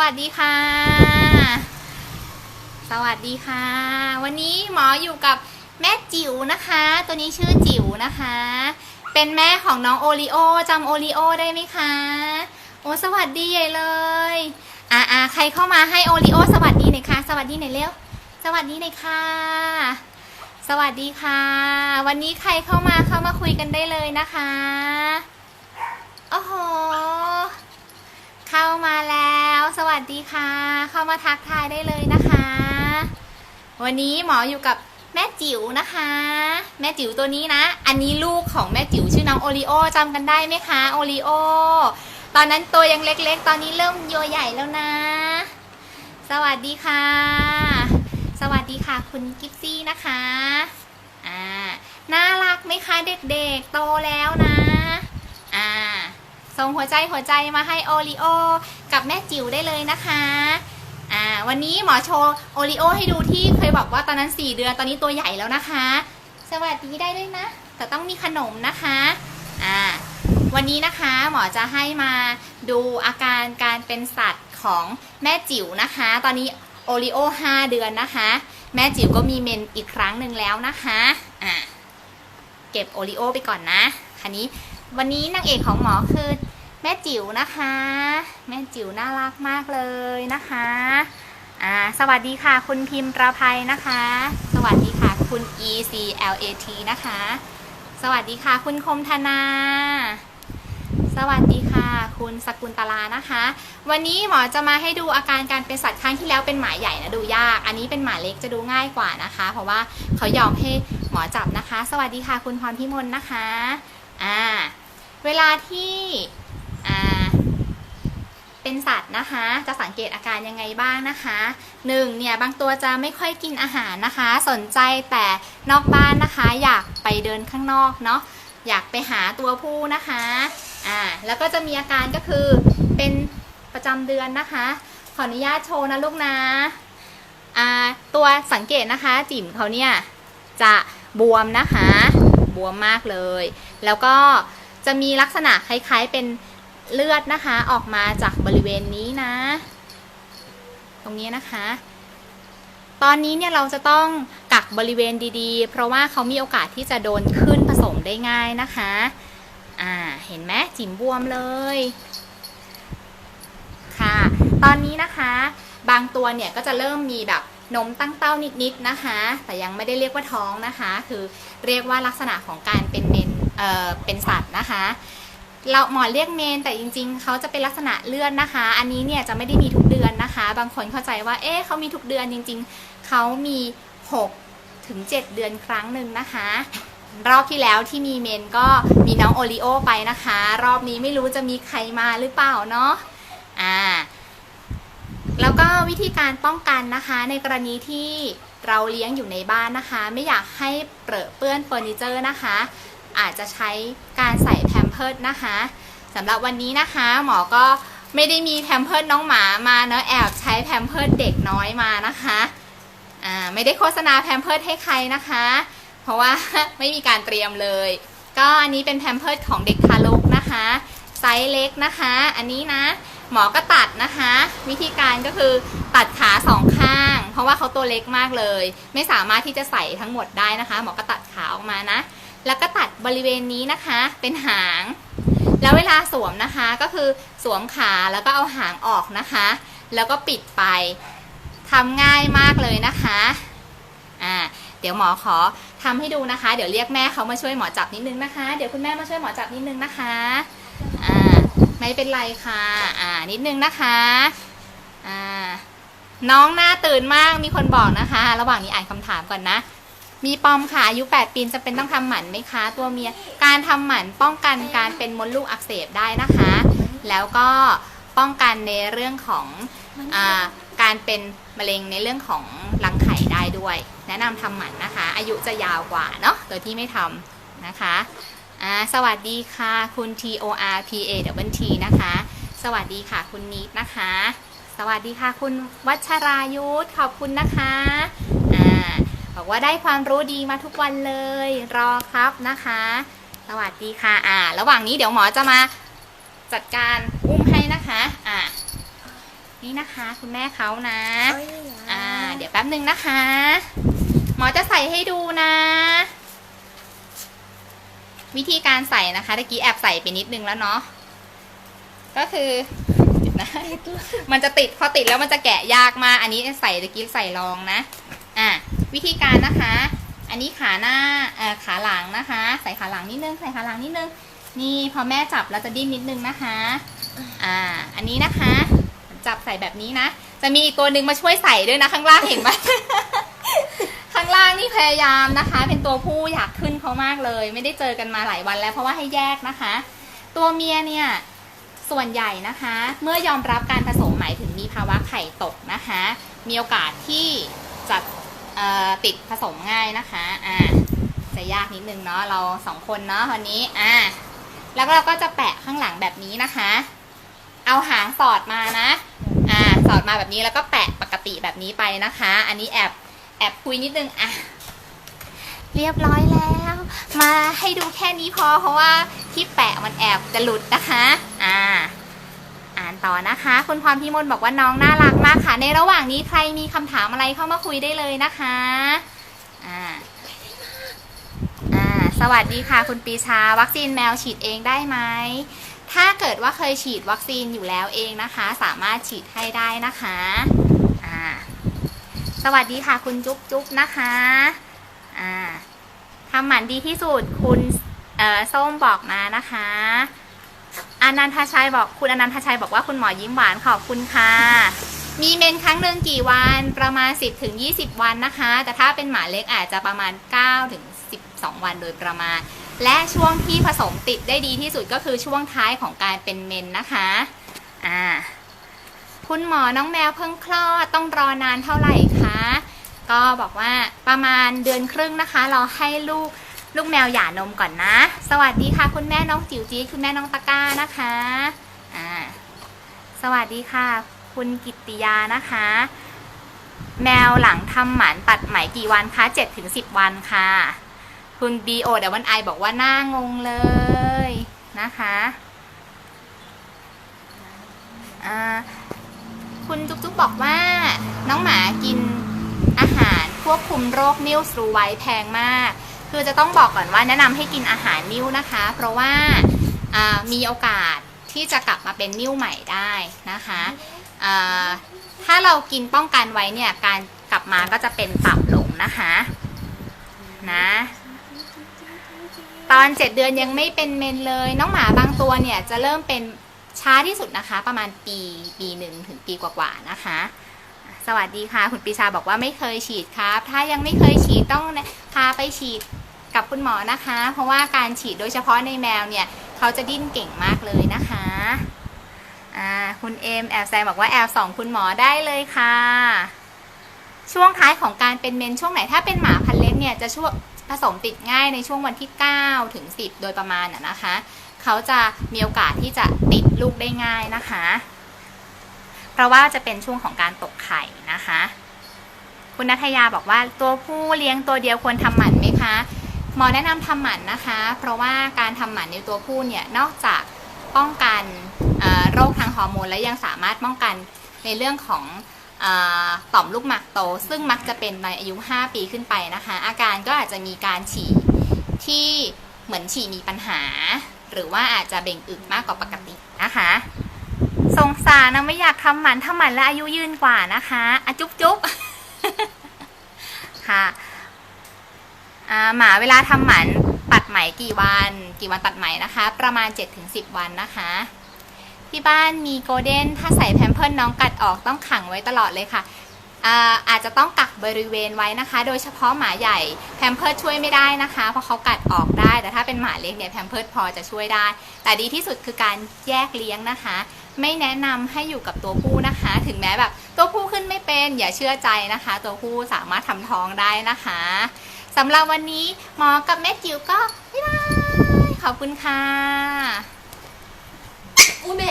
วัสดีค่ะ สวัสดีค่ะ วันนี้หมออยู่กับแม่จิ๋วนะคะ ตัวนี้ชื่อจิ๋วนะคะ เป็นแม่ของน้องโอริโอจำโอริโอได้ไหมคะ โอ้สวัสดีใหญ่เลยอ่าอ่าใครเข้ามาให้โอริโอสวัสดีหน่อยค่ะ สวัสดีหน่อยเร็ว สวัสดีหน่อยค่ะ สวัสดีค่ะ วันนี้ใครเข้ามาเข้ามาคุยกันได้เลยนะคะ โอ้โห เข้ามาแล้ว สวัสดีค่ะ เข้ามาทักทายได้เลยนะคะ วันนี้หมออยู่กับแม่จิ๋วนะคะ แม่จิ๋วตัวนี้นะ อันนี้ลูกของแม่จิ๋วชื่อน้องโอริโอจำกันได้ไหมคะโอริโอตอนนั้นตัวยังเล็กๆ ตอนนี้เริ่มโยใหญ่แล้วนะ สวัสดีค่ะ สวัสดีค่ะ คุณกิฟซี่นะคะอ่าน่ารักไหมคะเด็กๆ โตแล้วนะ ส่งหัวใจหัวใจมาให้โอริโอกับแม่จิ๋วได้เลยนะคะอ่าวันนี้หมอโชว์โอริโอให้ดูที่เคยบอกว่าตอนนั้น 4 เดือนตอนนี้ตัวใหญ่แล้วนะคะ สวัสดีได้ด้วยนะ แต่ต้องมีขนมนะคะอ่าวันนี้นะคะหมอจะให้มาดูอาการการเป็นสัตว์ของแม่จิ๋วนะคะ ตอนนี้โอริโอ5เดือนนะคะ แม่จิ๋วก็มีเมนอีกครั้งหนึ่งแล้วนะคะอ่าเก็บโอริโอไปก่อนนะคันนี้วันนี้นางเอกของหมอคือ แม่จิ๋วนะคะ แม่จิ๋วน่ารักมากเลยนะคะอ่าสวัสดีค่ะคุณพิมพ์ประภัยนะคะ สวัสดีค่ะคุณ E C L A T นะคะ สวัสดีค่ะคุณคมธนาสวัสดีค่ะ คุณสกุลตลานะคะ วันนี้หมอจะมาให้ดูอาการการเป็นสัตว์ครั้งที่แล้วเป็นหมาใหญ่นะดูยาก อันนี้เป็นหมาเล็กจะดูง่ายกว่านะคะ เพราะว่าเขายอมให้หมอจับนะคะ สวัสดีค่ะ คุณพรพิมลนะคะอ่าเวลาที่ เป็นสัตว์นะคะ จะสังเกตอาการยังไงบ้างนะคะหนึ่งเนี่ยบางตัวจะไม่ค่อยกินอาหารนะคะ สนใจแต่นอกบ้านนะคะ อยากไปเดินข้างนอกเนาะอยากไปหาตัวผู้นะคะอ่าแล้วก็จะมีอาการก็คือเป็นประจำเดือนนะคะ ขออนุญาตโชว์นะลูกนะอ่าตัวสังเกตนะคะ จิ๋มเขาเนี่ยจะบวมนะคะ บวมมากเลย แล้วก็จะมีลักษณะคล้ายๆเป็น เลือดนะคะออกมาจากบริเวณนี้นะ ตรงนี้นะคะ ตอนนี้เนี่ยเราจะต้องกักบริเวณดีๆ เพราะว่าเขามีโอกาสที่จะโดนขึ้นผสมได้ง่ายนะคะ อ่าเห็นไหมจิ๋มบวมเลย ค่ะ ตอนนี้นะคะ บางตัวเนี่ยก็จะเริ่มมีแบบนมตั้งเต้านิดๆนะคะ แต่ยังไม่ได้เรียกว่าท้องนะคะ คือเรียกว่าลักษณะของการเป็นเมนเอ่อเป็นสัตว์นะคะ เราหมอเรียกเมนแต่จริง ๆ เขาจะเป็นลักษณะเลื่อนนะคะ อันนี้เนี่ยจะไม่ได้มีทุกเดือนนะคะ บางคนเข้าใจว่า เอ๊ะเขามีทุกเดือนจริง ๆ เขามี 6 ถึง 7 เดือนครั้งหนึ่งนะคะ รอบที่แล้วที่มีเมนก็มีน้องโอริโอไปนะคะ รอบนี้ไม่รู้จะมีใครมาหรือเปล่าเนาะ อ่า แล้วก็วิธีการป้องกันนะคะ ในกรณีที่เราเลี้ยงอยู่ในบ้านนะคะ ไม่อยากให้เปรอะเปื้อนเฟอร์นิเจอร์นะคะ อาจจะใช้การใส่ เพิร์ดนะคะสำหรับวันนี้นะคะ หมอก็ไม่ได้มีแพมเพิร์ดน้องหมามาเนอะแอบใช้แพมเพิร์ดเด็กน้อยมานะคะอ่าไม่ได้โฆษณาแพมเพิร์ดให้ใครนะคะ เพราะว่าไม่มีการเตรียมเลย ก็อันนี้เป็นแพมเพิร์ดของเด็กทารกนะคะไซส์เล็กนะคะ อันนี้นะหมอก็ตัดนะคะ วิธีการก็คือตัดขาสองข้าง เพราะว่าเขาตัวเล็กมากเลย ไม่สามารถที่จะใส่ทั้งหมดได้นะคะ หมอก็ตัดขาออกมานะ แล้วก็ตัดบริเวณนี้นะคะ เป็นหาง แล้วเวลาสวมนะคะก็คือสวมขาแล้วก็เอาหางออกนะคะ แล้วก็ปิดไปทำง่ายมากเลยนะคะอ่าเดี๋ยวหมอขอทำให้ดูนะคะ เดี๋ยวเรียกแม่เขามาช่วยหมอจับนิดนึงนะคะ เดี๋ยวคุณแม่มาช่วยหมอจับนิดนึงนะคะอ่าไม่เป็นไรค่ะอ่านิดนึงนะคะอ่าน้องหน้าตื่นมากมีคนบอกนะคะ ระหว่างนี้อ่านคำถามก่อนนะ มีปอมค่ะอายุ 8 ปีจะเป็นต้องทำหมันไหมคะ ตัวเมียการทำหมันป้องกันการเป็นมดลูกอักเสบได้นะคะ แล้วก็ป้องกันในเรื่องของอการเป็นมะเร็งในเรื่องของรังไข่ได้ด้วย แนะนำทำหมันนะคะ อายุจะยาวกว่าเนาะโดยที่ไม่ทำนะคะสวัสดีค่ะคุณ T O R P A W T นะคะ สวัสดีค่ะคุณนิดนะคะ สวัสดีค่ะคุณวัชรายุทธขอบคุณนะคะ บอกว่าได้ความรู้ดีมาทุกวันเลย รอครับนะคะ สวัสดีค่ะอ่า ระหว่างนี้เดี๋ยวหมอจะมาจัดการอุ้มให้นะคะอ่านี่นะคะคุณแม่เขานะโอ้ยอ่า เดี๋ยวแป๊บหนึ่งนะคะ หมอจะใส่ให้ดูนะ วิธีการใส่นะคะตะกี้แอบใส่ไปนิดนึงแล้วเนาะก็คือเดี๋ยวนะมันจะติดพอติดแล้วมันจะแกะยากมากอันนี้ใส่ตะกี้ใส่รองนะ อะ วิธีการนะคะ อันนี้ขาหน้าขาหลังนะคะ ใส่ขาหลังนิดนึง ใส่ขาหลังนิดนึง นี่พอแม่จับแล้วจะดิ้นนิดนึงนะคะ อ่า อันนี้นะคะ จับใส่แบบนี้นะ จะมีอีกตัวหนึ่งมาช่วยใส่ด้วยนะข้างล่างเห็นไหมข้างล่างนี่พยายามนะคะ เป็นตัวผู้อยากขึ้นเขามากเลย ไม่ได้เจอกันมาหลายวันแล้วเพราะว่าให้แยกนะคะ ตัวเมียเนี่ยส่วนใหญ่นะคะ เมื่อยอมรับการผสมหมายถึงมีภาวะไข่ตกนะคะ มีโอกาสที่จะ ติดผสมง่ายนะคะอ่าจะยากนิดนึงเนาะเราสองคนเนาะวันนี้อ่าแล้วเราก็จะแปะข้างหลังแบบนี้นะคะ เอาหางสอดมานะอ่าสอดมาแบบนี้แล้วก็แปะปกติแบบนี้ไปนะคะ อันนี้แอบแอบคุยนิดนึงอะเรียบร้อยแล้ว มาให้ดูแค่นี้พอเพราะว่าที่แปะมันแอบจะหลุดนะคะ อ่า ต่อนะคะ คุณพรพิมลบอกว่าน้องน่ารักมากค่ะ ในระหว่างนี้ใครมีคำถามอะไรเข้ามาคุยได้เลยนะคะอ่าอ่าสวัสดีค่ะ คุณปีชา วัคซีนแมวฉีดเองได้ไหมถ้าเกิดว่าเคยฉีดวัคซีนอยู่แล้วเองนะคะ สามารถฉีดให้ได้นะคะอ่าสวัสดีค่ะคุณจุ๊บจุ๊บนะคะอ่าทำหมันดีที่สุดคุณเอ่อส้มบอกมานะคะ อนันทชัยบอกคุณอนันทชัยบอกว่าคุณหมอยิ้มหวานขอบคุณค่ะ มีเมนครั้งหนึ่งกี่วันประมาณ 10ถึง20 วันนะคะ แต่ถ้าเป็นหมาเล็กอาจจะประมาณ9ถึง12 วันโดยประมาณ และช่วงที่ผสมติดได้ดีที่สุดก็คือช่วงท้ายของการเป็นเมนนะคะอ่าคุณหมอน้องแมวเพิ่งคลอดต้องรอนานเท่าไหร่คะก็บอกว่าประมาณเดือนครึ่งนะคะ เราให้ลูก ลูกแมวหย่านมก่อนนะ สวัสดีค่ะ คุณแม่น้องจิ๋วจี๊ดคุณแม่น้องตะก้านะคะอ่าสวัสดีค่ะ คุณกิติยานะคะ แมวหลังทำหมันตัดไหมกี่วันคะ7ถึง10วันค่ะ คุณ B.O. เดวันไอบอกว่าหน้างงเลยนะคะอ่าคุณจุ๊บจุ๊บบอกว่าน้องหมากินอาหารควบคุมโรคนิ่วสรูไว้แพงมาก คือจะต้องบอกก่อนว่าแนะนำให้กินอาหารนิ่วนะคะ เพราะว่ามีโอกาสที่จะกลับมาเป็นนิ่วใหม่ได้นะคะถ้าเรากินป้องกันไว้เนี่ยการกลับมาก็จะเป็นต่ำลงนะคะนะตอน 7 เดือนยังไม่เป็นเมนเลย น้องหมาบางตัวเนี่ยจะเริ่มเป็นช้าที่สุดนะคะ ประมาณปีปีหนึ่งถึงปีกว่าๆนะคะ สวัสดีค่ะ คุณปีชาบอกว่าไม่เคยฉีดครับ ถ้ายังไม่เคยฉีดต้องพาไปฉีด กับคุณหมอนะคะ เพราะว่าการฉีดโดยเฉพาะในแมวเนี่ยเขาจะดิ้นเก่งมากเลยนะคะอ่าคุณเอมแอบแซมบอกว่าแอบส่องคุณหมอได้เลยค่ะ ช่วงท้ายของการเป็นเมนช่วงไหนถ้าเป็นหมาพันเล็กเนี่ยจะช่วงผสมติดง่ายในช่วงวันที่ 9 ถึง 10 โดยประมาณน่ะนะคะเขาจะมีโอกาสที่จะติดลูกได้ง่ายนะคะ เพราะว่าจะเป็นช่วงของการตกไข่นะคะ คุณนัทยาบอกว่าตัวผู้เลี้ยงตัวเดียวควรทำหมันไหมคะ หมอแนะนำทำหมันนะคะ เพราะว่าการทำหมันในตัวผู้เนี่ยนอกจากป้องกันโรคทางฮอร์โมนและยังสามารถป้องกันในเรื่องของอต่อมลูกหมากโต ซึ่งมักจะเป็นในอายุ 5 ปีขึ้นไปนะคะ อาการก็อาจจะมีการฉี่ที่เหมือนฉี่มีปัญหา หรือว่าอาจจะเบ่งอึมากกว่าปกตินะคะสงสารนะไม่อยากทำหมันทำหมันแล้วอายุยืนกว่านะคะอะจุ๊บจุ๊บค่ะ หมาเวลาทำหมันตัดไหมกี่วัน กี่วันตัดไหมนะคะ ประมาณ 7-10 วันนะคะ ที่บ้านมีโกลเด้นถ้าใส่แพมเพิร์น้องกัดออกต้องขังไว้ตลอดเลยค่ะอาอาจจะต้องกักบริเวณไว้นะคะ โดยเฉพาะหมาใหญ่แพมเพิร์ช่วยไม่ได้นะคะ เพราะเขากัดออกได้ แต่ถ้าเป็นหมาเล็กเนี่ยแพมเพิร์พอจะช่วยได้ แต่ดีที่สุดคือการแยกเลี้ยงนะคะ ไม่แนะนำให้อยู่กับตัวผู้นะคะ ถึงแม้แบบตัวผู้ขึ้นไม่เป็นอย่าเชื่อใจนะคะ ตัวผู้สามารถทำท้องได้นะคะ สำหรับวันนี้หมอกับแม่จิ๋วก็บ๊ายบายขอบคุณค่ะอุ้ยแม่